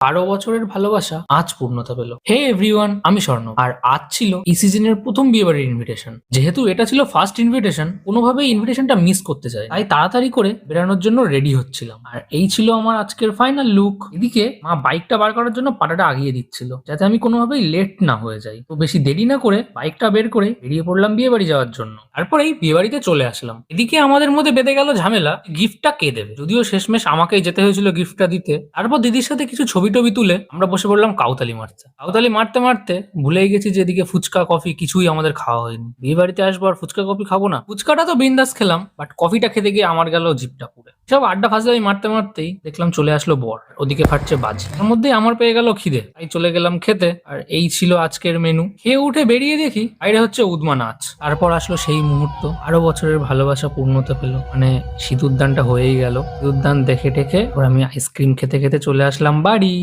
বারো বছরের ভালোবাসা আজ পূর্ণতা পেল। হে এভরিওয়ান আমি স্বর্ণ। আর আজ ছিল এই সিজনের প্রথম বিয়ে বাড়ির ইনভিটেশন যেহেতু এটা ছিল ফার্স্ট ইনভিটেশন কোনোভাবেই ইনভিটেশনটা মিস করতে চাই। তাই তাড়াতাড়ি করে বেরানোর জন্য রেডি হচ্ছিলাম। আর এই ছিল আমার আজকের ফাইনাল লুক এদিকে মা বাইকটা বার করার জন্য পাটাটা আগিয়ে দিচ্ছিল, যাতে আমি কোনোভাবেই লেট না হয়ে যাই। তো বেশি দেরি না করে বাইকটা বের করে বেরিয়ে পড়লাম বিয়ে বাড়ি যাওয়ার জন্য। তারপরেই বিয়ে বাড়িতে চলে আসলাম। এদিকে আমাদের মধ্যে বেঁধে গেল ঝামেলা গিফটটা কে দেবে? যদিও শেষমেশ আমাকেই যেতে হয়েছিল গিফটটা দিতে। তারপর দিদির সাথে কিছু ছবি টবি তুলে আমরা বসে পড়লাম কাউতালি মারতে। কাউতালি মারতে মারতে ভুলেই গেছি যেদিকে ফুচকা, কফি কিছুই আমাদের খাওয়া হয়নি। বিয়ে বাড়িতে আসব আর ফুচকা, কফি খাব না। ফুচকাটা তো বিন্দাস খেলাম বাট কফিটা খেতে গিয়ে আমার গেল জিপটা পুরে সব আড্ডা ফাজলামি মারতে মারতেই দেখলাম চলে আসলো বর, ওদিকে ফাটছে বাজি। তার মধ্যেই আমার পেয়ে গেল খিদে। তাই চলে গেলাম খেতে, আর এই ছিল আজকের মেনু খেয়ে উঠে বেরিয়ে দেখি, বাইরে হচ্ছে উদমা নাচ। তারপর আসলো সেই মুহূর্ত, আরও বছরের ভালোবাসা পূর্ণতা পেল। মানে শীত উদ্যানটা হয়েই গেল। উদ্যান দেখে টেখে আমি আইসক্রিম খেতে খেতে চলে আসলাম বাড়ি।